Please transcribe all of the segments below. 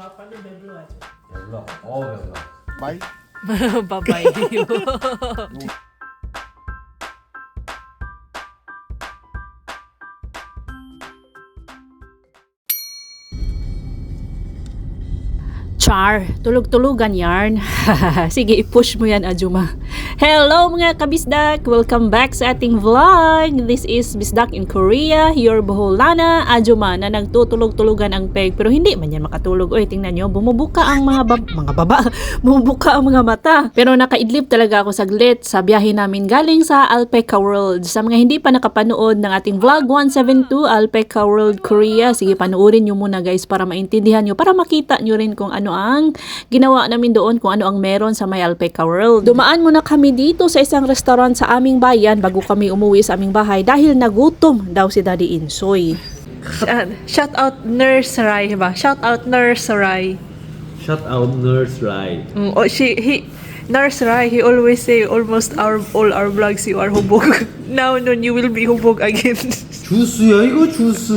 Papalı beblo acaba. Beblo. O beblo. Bay. Babay. Char, tulog-tulugan yarn. Sige, i-push mo yan, Ajuma. Hello mga kabisdak! Welcome back sa ating vlog. This is Bisdak in Korea, your Boholana, Ajuma, na nagtutulog-tulugan ang peg. Pero hindi man yan makatulog. Oy, tingnan nyo, bumubuka ang mga, bab- mga baba. bumubuka ang mga mata. Pero nakaidlip talaga ako saglit sa biyahe namin galing sa Alpaca World. Sa mga hindi pa nakapanood ng ating vlog 172 Alpaca World Korea, sige panoorin nyo muna guys para maintindihan nyo, para makita nyo rin kung ano ang ginawa namin doon, kung ano ang meron sa may Alpaca World. Dumaan muna kami dito sa isang restaurant sa aming bayan bago kami umuwi sa aming bahay dahil nagutom daw si Daddy Insoy. Shout out Nurse Rai ba? Shout out Nurse Rai. Shut out nurse right. Mm, oh, she, he, Nurse Rai, he always say almost our, all our vlogs you are hubog. Now, noon you will be hubog again. 주스야 이거 주스.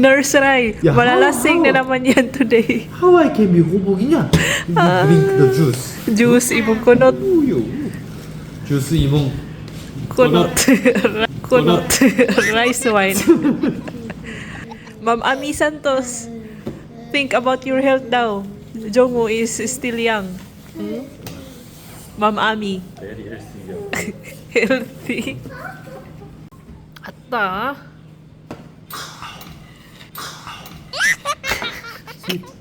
Nurse Rai, Yeah, malalasing how- na naman yan today. How I can be 호복이냐? You drink the juice. Juice, ibong kunot. 우 Je suis immonde. Kunot. Kunot. Rice wine. Ma'am Ami Santos, think about your health daw. Jongwoo is still young. Hmm? Ma'am Ami. Healthy. healthy. Ata. Sweet.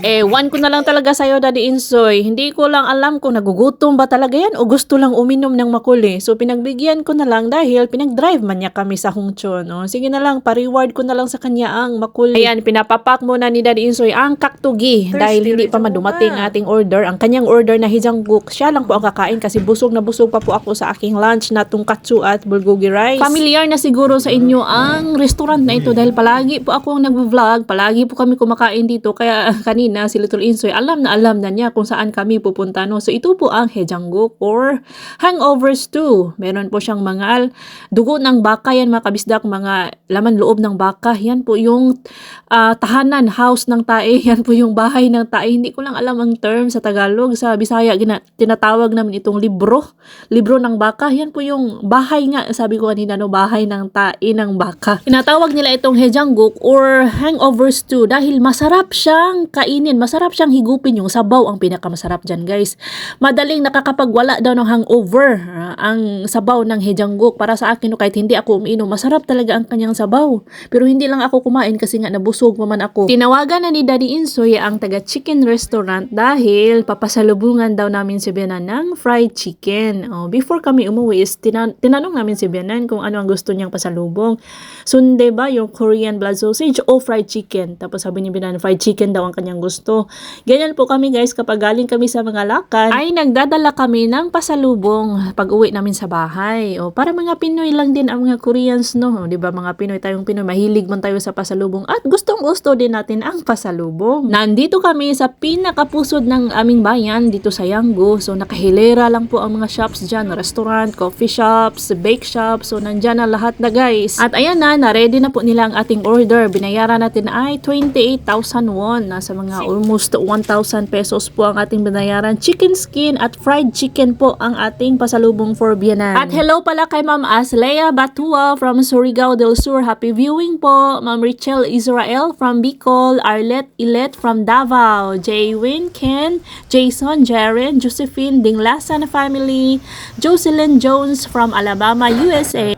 Ewan ko na lang talaga sa'yo, Daddy Insoy. Hindi ko lang alam kung nagugutom ba talaga yan o gusto lang uminom ng makuli. So, pinagbigyan ko na lang dahil pinag-drive man niya kami sa Hongchon. No? Sige na lang, pa-reward ko na lang sa kanya ang makuli. Ayan, pinapapak muna ni Daddy Insoy ang kaktugi dahil hindi pa madumating ating order. Ang kanyang order na hijangguk, siya lang po ang kakain kasi busog na busog pa po ako sa aking lunch na tungkatsu at bulgogi rice. Familiar na siguro sa inyo ang restaurant na ito dahil palagi po ako ang nag-vlog, palagi po kami kumakain dito. Kaya kanina si Little Insoy, alam na alam na niya kung saan kami pupunta. No? So ito po ang hejangguk or hangovers stew. Meron po siyang mga dugo ng baka yan mga kabisdak, mga laman loob ng baka. Yan po yung ah, tahanan, house ng tae. Yan po yung bahay ng tae. Hindi ko lang alam ang term sa Tagalog. Sa Bisaya, gina, tinatawag namin itong libro. Libro ng baka. Yan po yung bahay nga. Sabi ko kanina, no, bahay ng tae ng baka. Tinatawag nila itong hejangguk or hangover stew dahil masarap siyang kainin. Masarap siyang higupin yung sabaw ang pinakamasarap dyan, guys. Madaling nakakapagwala daw ng hangover ah, ang sabaw ng hejangguk. Para sa akin, no, kahit hindi ako umiinom, masarap talaga ang kanyang sabaw. Pero hindi lang ako kumain kasi nga nabusog pa man ako. Tinawagan na ni Daddy Insoy ang taga chicken restaurant dahil papasalubungan daw namin si Bianan ng fried chicken. Oh, before kami umuwi is tinan- tinanong namin si Bianan kung ano ang gusto niyang pasalubong. Sunde ba yung Korean blood sausage o fried chicken? Tapos sabi ni Bianan, fried chicken daw ang kanyang gusto. Ganyan po kami guys kapag galing kami sa mga lakad ay nagdadala kami ng pasalubong pag uwi namin sa bahay. O para mga Pinoy lang din ang mga Koreans no. O, 'Di ba mga Pinoy tayong Pinoy mahilig man tayo sa pasalubong at gustong gusto din natin ang pasalubong. Nandito kami sa pinakapusod ng aming bayan dito sa Yanggo. So nakahilera lang po ang mga shops diyan, restaurant, coffee shops, bake shops. So nandyan na lahat na guys. At ayan na, na-ready na po nila ang ating order. Binayaran natin ay 28,000 won Nasa mga almost 1,000 pesos po ang ating binayaran. Chicken skin at fried chicken po ang ating pasalubong for Vietnam. At hello pala kay Ma'am Aslea Batua from Surigao del Sur. Happy viewing po. Ma'am Richel Israel from Bicol. Arlet Ilet from Davao. Jaywin Ken, Jason, Jaren, Josephine Dinglasa na family. Jocelyn Jones from Alabama, USA.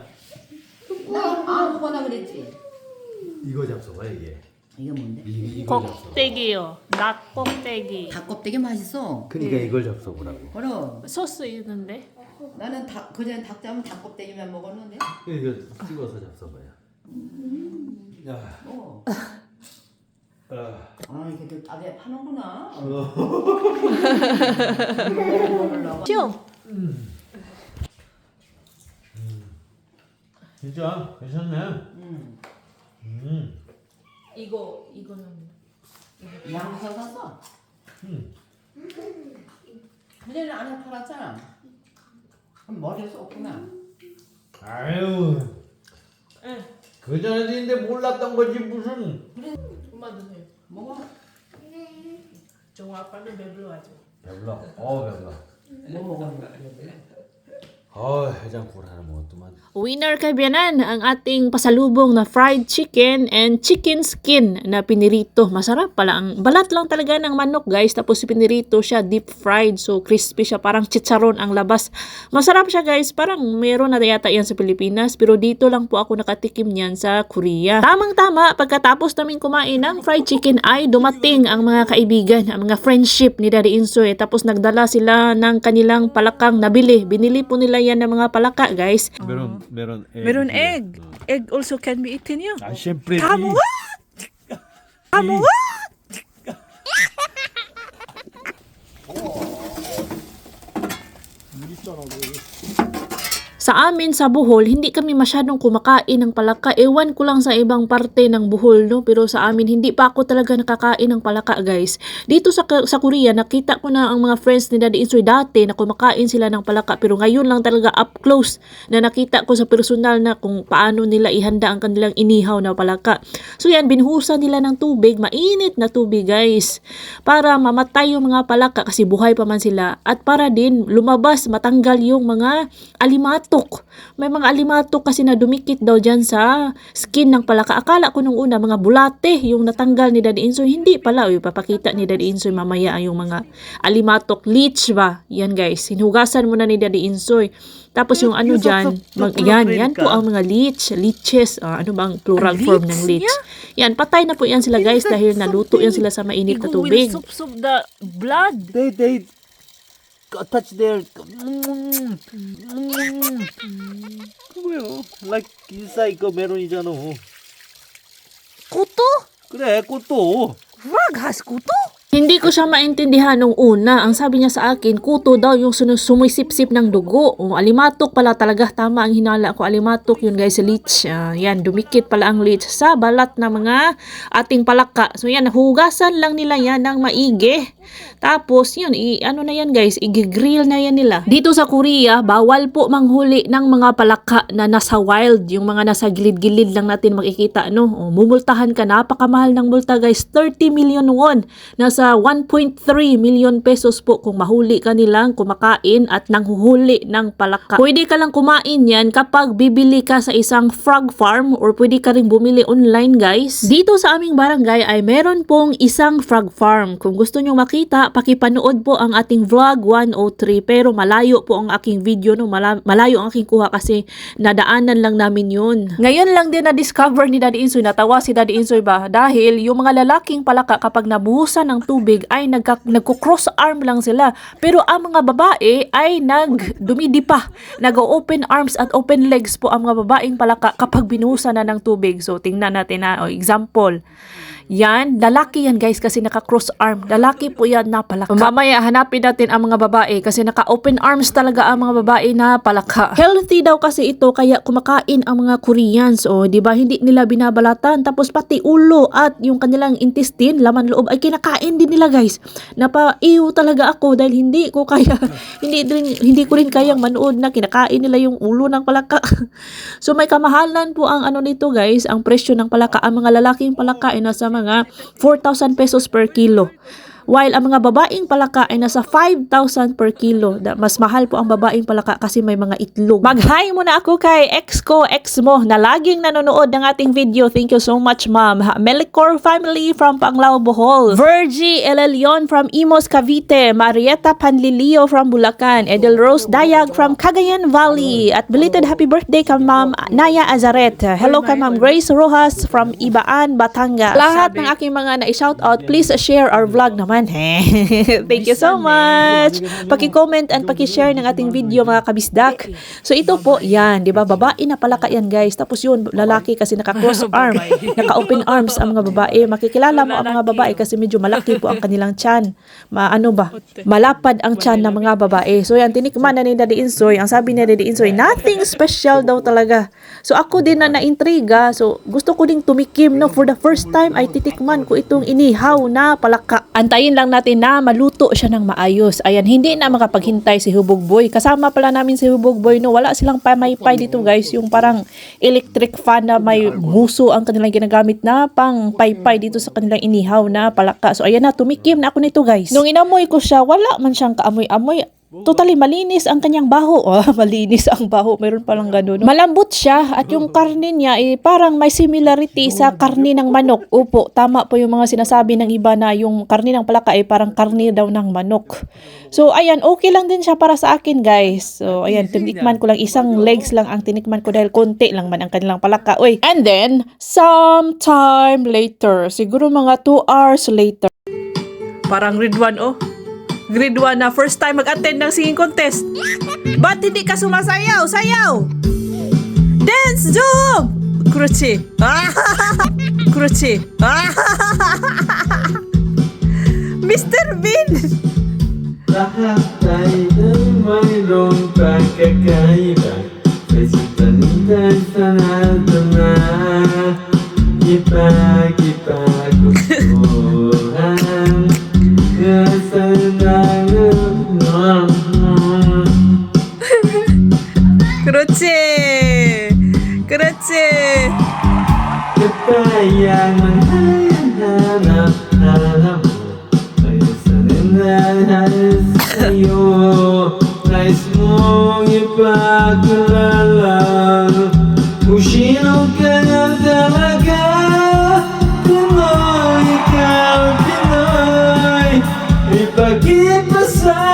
아무거나 그랬지. 이거 잡숴봐 이게. 이게 뭔데? 이, 이거 잡숴. 껍데기요. 낙 껍데기. 닭 껍데기 맛있어. 그러니까 이걸 잡숴보라고. 그럼 소스 있는데? 나는 닭 그전 닭자면 닭 껍데기만 먹었는데. 이거 찍어서 잡숴봐요. 야. 어. 아. 아 이게 또 닭에 파는구나. 죠 진짜 괜찮네. 음. 음. 이거 이거는 양서 샀어. 음. 그전에 안에 팔았잖아. 그럼 머리에 썼구나. 아유. 그 전에 있는데 몰랐던 거지 무슨. 엄마 드세요. 먹어. 배불러. 어 배불러. 뭐 먹었나? 어 Oh, ilang kurang mo tuman. Winner kaibyanan ang ating pasalubong na fried chicken and chicken skin na pinirito. Masarap pala. Ang balat lang talaga ng manok guys. Tapos pinirito siya deep fried. So crispy siya. Parang chicharon ang labas. Masarap siya guys. Parang meron na yata yan sa Pilipinas. Pero dito lang po ako nakatikim niyan sa Korea. Tamang-tama pagkatapos namin kumain ng fried chicken ay dumating ang mga kaibigan, ang mga friendship ni Daddy Insoy. Tapos nagdala sila ng kanilang palakang nabili. Binili po nila yan ng mga palaka, guys. Uh, Meron, meron egg. Meron egg. Ah. Egg also can be eaten yun. Ah, syempre. Kamuwa! Kamuwa! Oh. Sa amin sa Bohol, hindi kami masyadong kumakain ng palaka. Ewan ko lang sa ibang parte ng Bohol, no? Pero sa amin, hindi pa ako talaga nakakain ng palaka, guys. Dito sa, sa Korea, nakita ko na ang mga friends ni Daddy Insoy dati na kumakain sila ng palaka. Pero ngayon lang talaga up close na nakita ko sa personal na kung paano nila ihanda ang kanilang inihaw na palaka. So yan, binhusan nila ng tubig, mainit na tubig, guys. Para mamatay yung mga palaka kasi buhay pa man sila. At para din lumabas, matanggal yung mga alimatok. May mga alimatok kasi na dumikit daw dyan sa skin ng palaka. Akala ko nung una mga bulate yung natanggal ni Daddy Insoy. Hindi pala. Uy, papakita ni Daddy Insoy mamaya yung mga alimatok. Leech ba? Yan guys. Hinugasan mo na ni Daddy Insoy. Tapos yung ano dyan, mag, yan, yan po ang mga leech, leeches, ah, ano bang plural form ng leech? Yan, patay na po yan sila guys dahil naluto yan sila sa mainit na tubig. soup the blood. They they touch their. 음, 음. 그거요. Like inside 그 메론이잖아. Kuto? 그래 꽃도. Frog has kuto? Hindi ko siya maintindihan nung una. Ang sabi niya sa akin, kuto daw yung sunu- sumisip-sip ng dugo. O, alimatok pala talaga. Tama ang hinala ko. Alimatok yun guys, leech. Ah, yan, dumikit pala ang leech sa balat ng mga ating palaka. So yan, hugasan lang nila yan ng maigi. Tapos yun, i, ano na yan guys, i-grill na yan nila. Dito sa Korea, bawal po manghuli ng mga palaka na nasa wild. Yung mga nasa gilid-gilid lang natin makikita. No? O, mumultahan ka, napakamahal ng multa guys. 30 million won. Nasa 1.3 million pesos po kung mahuli ka nilang kumakain at nanghuhuli ng palaka. Pwede ka lang kumain yan kapag bibili ka sa isang frog farm or pwede ka rin bumili online guys. Dito sa aming barangay ay meron pong isang frog farm. Kung gusto nyo makita, pakipanood po ang ating vlog 103 pero malayo po ang aking video no Mala- malayo ang aking kuha kasi nadaanan lang namin yun. Ngayon lang din na-discover ni Daddy Insoy, natawa si Daddy Insoy ba? Dahil yung mga lalaking palaka kapag nabuhusan ng tubig ay nagka, nagko-cross arm lang sila. Pero ang mga babae ay nagdumidipa. Nag-open arms at open legs po ang mga babaeng palaka kapag binuhusan na ng tubig. So tingnan natin na, o, example. Yan, lalaki yan guys kasi naka-cross arm. Lalaki po yan na palaka. Mamaya hanapin natin ang mga babae kasi naka-open arms talaga ang mga babae na palaka. Healthy daw kasi ito kaya kumakain ang mga Koreans. O, di ba hindi nila binabalatan tapos pati ulo at yung kanilang intestine, laman loob ay kinakain din nila guys. Napaiyo talaga ako dahil hindi ko kaya hindi din, hindi ko rin kayang manood na kinakain nila yung ulo ng palaka. so may kamahalan po ang ano nito guys, ang presyo ng palaka. Ang mga lalaking palaka ay nasa mga 4,000 pesos per kilo. While ang mga babaeng palaka ay nasa 5,000 per kilo. Mas mahal po ang babaeng palaka kasi may mga itlog. Mag-hi muna ako kay ex ko, ex mo na laging nanonood ng ating video. Thank you so much, ma'am. Melicor family from Panglao, Bohol. Virgie Elelion from Imos, Cavite. Marieta Panlilio from Bulacan. Edel Rose Dayag from Cagayan Valley. At belated happy birthday kay ma'am Naya Azaret. Hello kay ma'am Grace Rojas from Ibaan, Batangas. Lahat ng aking mga na-shout out, please share our vlog naman. Thank you so much. Paki-comment and paki-share ng ating video mga kabisdak. So ito po, yan, 'di ba? Babae na palaka yan, guys. Tapos yun, lalaki kasi naka-cross arm, naka-open arms ang mga babae. Makikilala mo ang mga babae kasi medyo malaki po ang kanilang tiyan. Ma ano ba? Malapad ang tiyan ng mga babae. So yan, tinikman na ni Daddy Insoy. Ang sabi ni Daddy Insoy, nothing special daw talaga. So ako din na naintriga. So gusto ko ding tumikim no for the first time ay titikman ko itong inihaw na palaka. Antayin Hintayin lang natin na maluto siya ng maayos. Ayan, hindi na makapaghintay si Hubog Boy. Kasama pala namin si Hubog Boy, no? Wala silang pamaypay dito, guys. Yung parang electric fan na may nguso ang kanilang ginagamit na pang paypay dito sa kanilang inihaw na palaka. So, ayan na, tumikim na ako nito, guys. Nung inamoy ko siya, wala man siyang kaamoy-amoy. Totally malinis ang kanyang baho. Oh, malinis ang baho. Meron palang ganun. Malambot siya at yung karne niya eh, parang may similarity sa karne ng manok. Opo, tama po yung mga sinasabi ng iba na yung karne ng palaka ay parang karne daw ng manok. So ayan, okay lang din siya para sa akin guys. So ayan, tinikman ko lang isang legs lang ang tinikman ko dahil konti lang man ang kanilang palaka. Uy. And then, sometime later, siguro mga 2 hours later, Parang 1, oh. Grade 1 na first time mag-attend ng singing contest. Ba't hindi ka sumasayaw? Sayaw! Dance, Zoom! 그렇지. 아! 그렇지. 아! Mr. Bean! Lahat tayo ng mayroong pagkakaiba Sa sitanintay sa natin na Ipag-ipag-gustuhan Kaya manghayan hanap Hanap mo Kayo sa nanahan sa'yo Nais mong ipagkalala Kung sino ka na talaga Pinoy, ikaw Pinoy Ipag-ipasa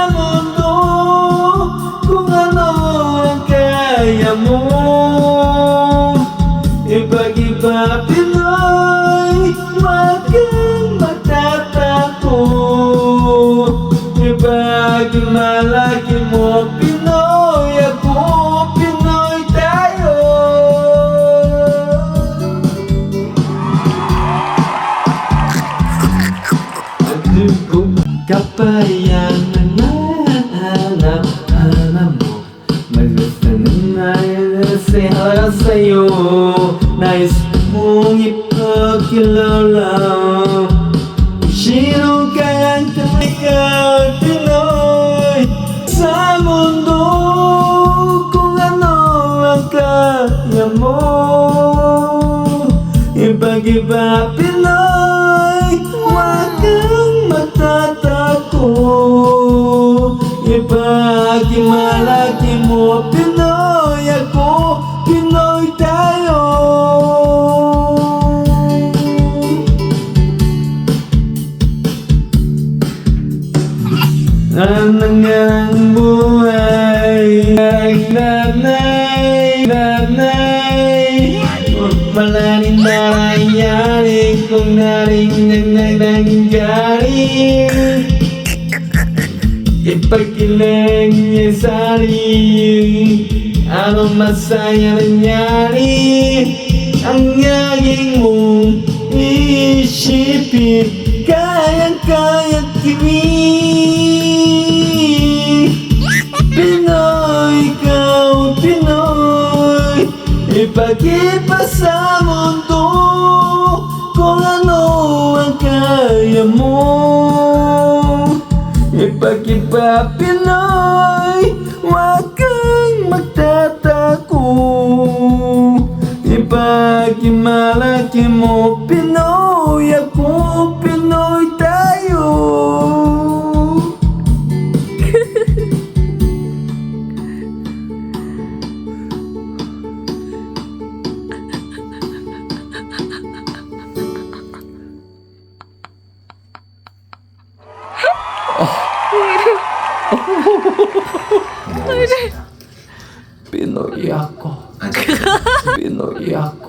nangyari Kung narinig na nangyari Ipagkilang niya sari Anong masaya nangyari? Ang naging mong isipin Kayang-kayang kiwi Ipag-iba sa mundo Kung ano ang kaya mo. Ipag-iba Pinoy Huwag kang magtatako Ipag-imalaki mo Pinoy Ako Pinoy tayo 얼굴. 삐노 야꼬. 삐노 야꼬.